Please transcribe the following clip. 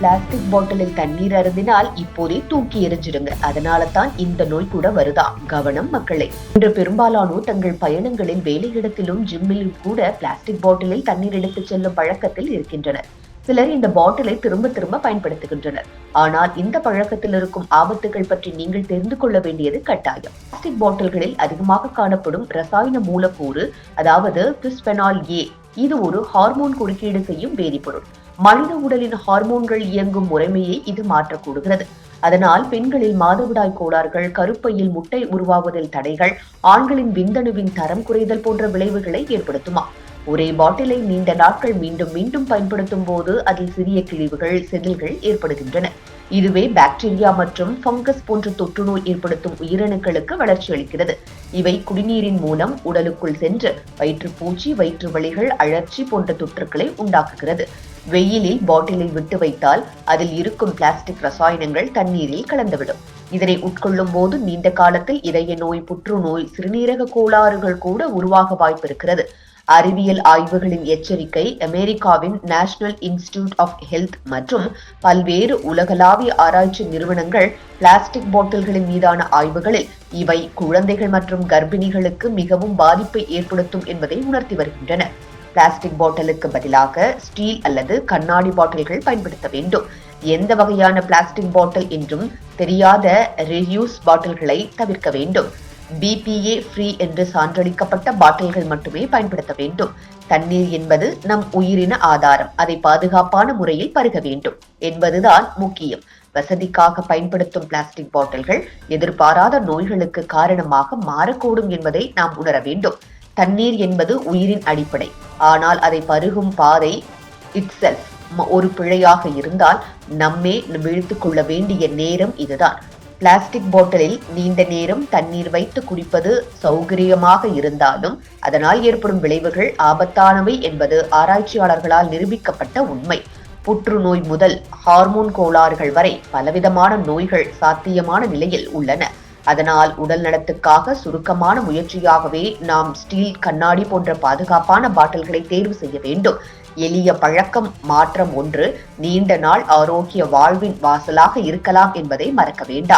Plastic பாட்டிலில் தண்ணீர் அருந்தினால் இப்போதே தூக்கி எறிஞ்சிடுங்க. அதனால தான் இந்த நோய் கூட வருதா? கவனம் மக்களை. இன்று பெரும்பாலானோர் தங்கள் பயணங்களில் வேலையிடத்திலும் ஜிம்மிலும் கூட பிளாஸ்டிக் பாட்டிலில் தண்ணீர் எடுத்துச் செல்லும் பழக்கத்தில் இருக்கின்றனர். சிலர் இந்த பாட்டிலை திரும்ப திரும்ப பயன்படுத்துகின்றனர். ஆனால் இந்த பழக்கத்தில் இருக்கும் ஆபத்துகள் பற்றி நீங்கள் தெரிந்து கொள்ள வேண்டியது கட்டாயம். பிளாஸ்டிக் பாட்டில்களில் அதிகமாக காணப்படும் ரசாயன மூலக்கூறு அதாவது பிஸ்பெனால் ஏ இது ஒரு ஹார்மோன் குறுக்கீடு செய்யும் வேதிப்பொருள். மனித உடலின் ஹார்மோன்கள் இயங்கும் முறைமையை இது மாற்றக்கூடுகிறது. அதனால் பெண்களில் மாதவிடாய் கோளாறுகள் கருப்பையில் முட்டை உருவாவதில் தடைகள் ஆண்களின் விந்தணுவின் தரம் குறைதல் போன்ற விளைவுகளை ஏற்படுத்துமா? ஒரே பாட்டிலை நீண்ட நாட்கள் மீண்டும் மீண்டும் பயன்படுத்தும் போது அதில் சிறிய கிழிவுகள் செதில்கள் ஏற்படுகின்றன. இதுவே பாக்டீரியா மற்றும் ஃபங்கஸ் போன்ற தொற்றுநோய் ஏற்படுத்தும் உயிரணுக்களுக்கு வளர்ச்சி அளிக்கிறது. இவை குடிநீரின் மூலம் உடலுக்குள் சென்று வயிற்றுப்பூச்சி வயிற்று வலிகள் அழற்சி போன்ற தொற்றுக்களை உண்டாக்குகிறது. வெயிலில் பாட்டிலை விட்டு வைத்தால் அதில் இருக்கும் பிளாஸ்டிக் ரசாயனங்கள் தண்ணீரில் கலந்துவிடும். இதனை உட்கொள்ளும் போது நீண்ட காலத்தில் இதய நோய் புற்றுநோய் சிறுநீரக கோளாறுகள் கூட உருவாக வாய்ப்பிருக்கிறது. அறிவியல் ஆய்வுகளின் எச்சரிக்கை அமெரிக்காவின் நேஷனல் இன்ஸ்டிடியூட் ஆஃப் ஹெல்த் மற்றும் பல்வேறு உலகளாவிய ஆராய்ச்சி நிறுவனங்கள் பிளாஸ்டிக் பாட்டில்களின் மீதான ஆய்வுகளில் இவை குழந்தைகள் மற்றும் கர்ப்பிணிகளுக்கு மிகவும் பாதிப்பை ஏற்படுத்தும் என்பதை உணர்த்தி வருகின்றன. பிளாஸ்டிக் பாட்டிலுக்கு பதிலாக ஸ்டீல் அல்லது கண்ணாடி பாட்டில்கள் பயன்படுத்த வேண்டும். எந்த வகையான பிளாஸ்டிக் பாட்டில் என்றும் தெரியாத ரியூஸ் பாட்டில்களை தவிர்க்க வேண்டும். பிபிஏ ஃப்ரீ என்று சான்றளிக்கப்பட்ட பாட்டில்கள் மட்டுமே பயன்படுத்த வேண்டும். தண்ணீர் என்பது நம் உயிரின ஆதாரம். அதை பாதுகாப்பான முறையில் பருக வேண்டும். என்பதுதான் முக்கியம். வசதிக்காக பயன்படுத்தும் பிளாஸ்டிக் பாட்டில்கள் எதிர்பாராத நோய்களுக்கு காரணமாக மாறக்கூடும் என்பதை நாம் உணர வேண்டும். தண்ணீர் என்பது உயிரின் அடிப்படை. ஆனால் அதை பருகும் பாதை இட்செல்ஃப் ஒரு பிழையாக இருந்தால் நம்மே வீழ்த்து கொள்ள வேண்டிய நேரம் இதுதான். பிளாஸ்டிக் பாட்டிலில் நீண்ட நேரம் தண்ணீர் வைத்து குடிப்பது சௌகரியமாக இருந்தாலும் அதனால் ஏற்படும் விளைவுகள் ஆபத்தானவை என்பது ஆராய்ச்சியாளர்களால் நிரூபிக்கப்பட்ட உண்மை. புற்றுநோய் முதல் ஹார்மோன் கோளாறுகள் வரை பலவிதமான நோய்கள் சாத்தியமான நிலையில் உள்ளன. அதனால் உடல் நலத்துக்காக சுருக்கமான முயற்சியாகவே நாம் ஸ்டீல் கண்ணாடி போன்ற பாதுகாப்பான பாட்டில்களை தேர்வு செய்ய வேண்டும். எளிய பழக்கம் மாற்றம் ஒன்று நீண்ட நாள் ஆரோக்கிய வாழ்வின் வாசலாக இருக்கலாம் என்பதை மறக்க வேண்டாம்.